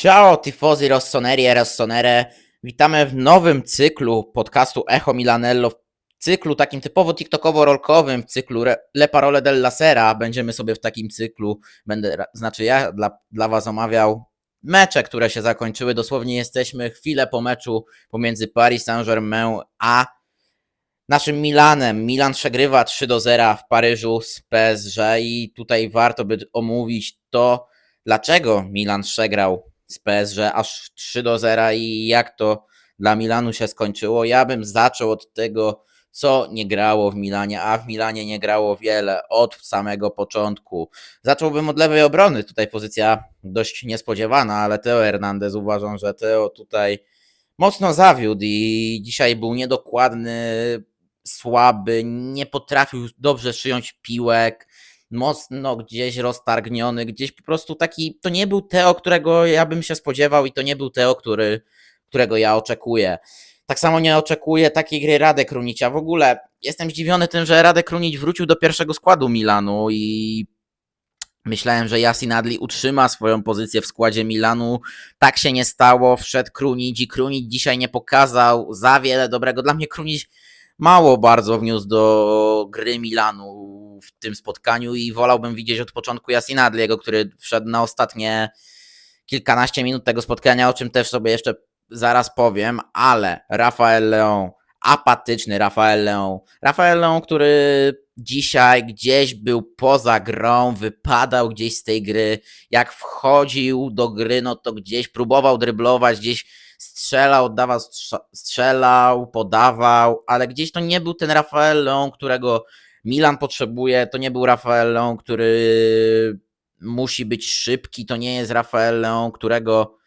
Ciao tifosi rossoneri e rossonere. Witamy w nowym cyklu podcastu Echo Milanello. W cyklu takim typowo tiktokowo-rolkowym, w cyklu Le Parole della Sera. Będziemy sobie w takim cyklu, będę, znaczy ja dla, dla was omawiał mecze, które się zakończyły. Dosłownie jesteśmy chwilę po meczu pomiędzy Paris Saint-Germain a naszym Milanem. Milan przegrywa 3 do 0 w Paryżu z PSG i tutaj warto by omówić to, dlaczego Milan przegrał z PSG aż 3 do 0 i jak to dla Milanu się skończyło. Ja bym zaczął od tego, co nie grało w Milanie, a w Milanie nie grało wiele od samego początku. Zacząłbym od lewej obrony. Tutaj pozycja dość niespodziewana, ale Teo Hernandez uważam, że Teo tutaj mocno zawiódł i dzisiaj był niedokładny, słaby, nie potrafił dobrze przyjąć piłek, mocno gdzieś roztargniony, gdzieś po prostu taki, to nie był Teo, którego ja bym się spodziewał i to nie był Teo, który, którego ja oczekuję. Tak samo nie oczekuję takiej gry Radek Krunicia. W ogóle jestem zdziwiony tym, że Radek Krunić wrócił do pierwszego składu Milanu i myślałem, że Yasin Adli utrzyma swoją pozycję w składzie Milanu. Tak się nie stało, wszedł Krunić i Krunić dzisiaj nie pokazał za wiele dobrego. Dla mnie Krunić mało bardzo wniósł do gry Milanu w tym spotkaniu i wolałbym widzieć od początku Yasin Adliego, który wszedł na ostatnie kilkanaście minut tego spotkania, o czym też sobie jeszcze zaraz powiem, ale Rafael Leon, apatyczny Rafael Leon, Rafael Leon, który dzisiaj gdzieś był poza grą, wypadał gdzieś z tej gry, jak wchodził do gry, no to gdzieś próbował dryblować, gdzieś strzelał, oddawał, strzelał, podawał, ale gdzieś to nie był ten Rafael Leon, którego Milan potrzebuje, to nie był Rafael Leon, który musi być szybki, to nie jest Rafael Leon, którego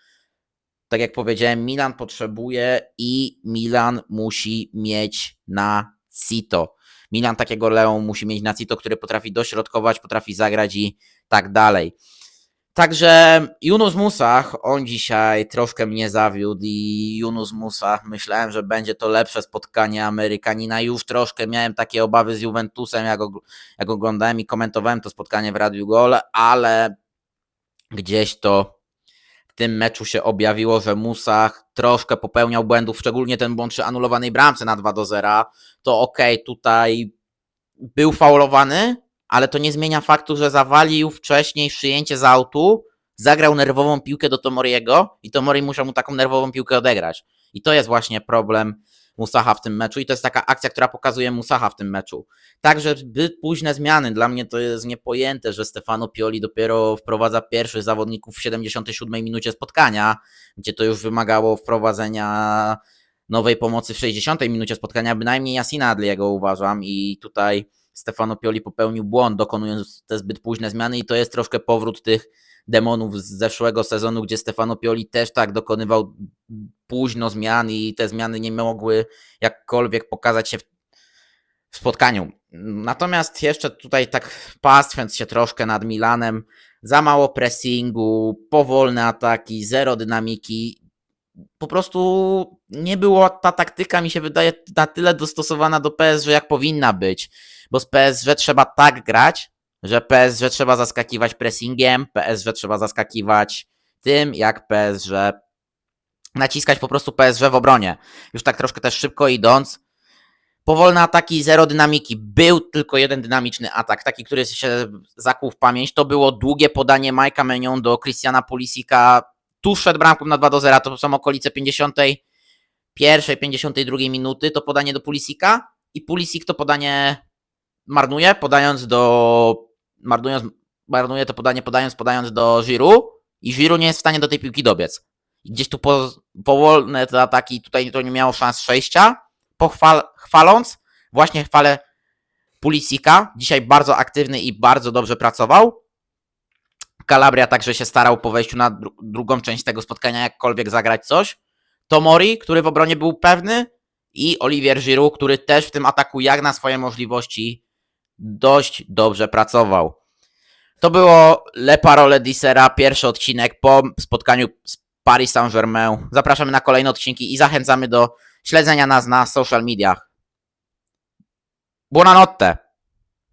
tak jak powiedziałem, Milan potrzebuje i Milan musi mieć na Cito. Milan takiego Leon musi mieć na Cito, który potrafi dośrodkować, potrafi zagrać i tak dalej. Także Yunus Musach, on dzisiaj troszkę mnie zawiódł i Yunus Musach, myślałem, że będzie to lepsze spotkanie Amerykanina. Już troszkę miałem takie obawy z Juventusem, jak, og- jak oglądałem i komentowałem to spotkanie w Radiu Gol, ale gdzieś to w tym meczu się objawiło, że Musach troszkę popełniał błędów, szczególnie ten błąd przy anulowanej bramce na 2 do 0. To okej, tutaj był faulowany, ale to nie zmienia faktu, że zawalił wcześniej przyjęcie z autu, zagrał nerwową piłkę do Tomoriego i Tomori musiał mu taką nerwową piłkę odegrać. I to jest właśnie problem Musaha w tym meczu i to jest taka akcja, która pokazuje Musaha w tym meczu. Także zbyt późne zmiany. Dla mnie to jest niepojęte, że Stefano Pioli dopiero wprowadza pierwszych zawodników w 77 minucie spotkania, gdzie to już wymagało wprowadzenia nowej pomocy w 60 minucie spotkania, bynajmniej Jasina Adliego uważam i tutaj Stefano Pioli popełnił błąd, dokonując te zbyt późne zmiany i to jest troszkę powrót tych demonów z zeszłego sezonu, gdzie Stefano Pioli też tak dokonywał późno zmian i te zmiany nie mogły jakkolwiek pokazać się w, w spotkaniu. Natomiast jeszcze tutaj tak pastwiąc się troszkę nad Milanem, za mało pressingu, powolne ataki, zero dynamiki. Po prostu nie było ta taktyka, mi się wydaje, na tyle dostosowana do PSG, jak powinna być. Bo z PSG trzeba tak grać, że PSG trzeba zaskakiwać pressingiem, PSG trzeba zaskakiwać tym, jak PSG naciskać po prostu PSG w obronie. Już tak troszkę też szybko idąc. Powolne ataki, zero dynamiki. Był tylko jeden dynamiczny atak, taki, który się zakuł w pamięć. To było długie podanie Majka Menion do Christiana Pulisika tuż przed bramką na 2 do 0. To są okolice 51, 52 minuty. To podanie do Pulisika i Pulisik to podanie marnuje, podając do. Marnując, marnuje to podanie, podając, podając do Giroud i Giroud nie jest w stanie do tej piłki dobiec. Gdzieś tu po, powolne te ataki, tutaj to nie miało szans przejścia. Pochwal, chwaląc, właśnie chwalę Pulisika. Dzisiaj bardzo aktywny i bardzo dobrze pracował. Calabria także się starał po wejściu na dru- drugą część tego spotkania jakkolwiek zagrać coś. Tomori, który w obronie był pewny i Olivier Giroud, który też w tym ataku jak na swoje możliwości dość dobrze pracował. To było Le Parole di Sera, pierwszy odcinek po spotkaniu z Paris Saint-Germain. Zapraszamy na kolejne odcinki i zachęcamy do śledzenia nas na social mediach. Buonanotte!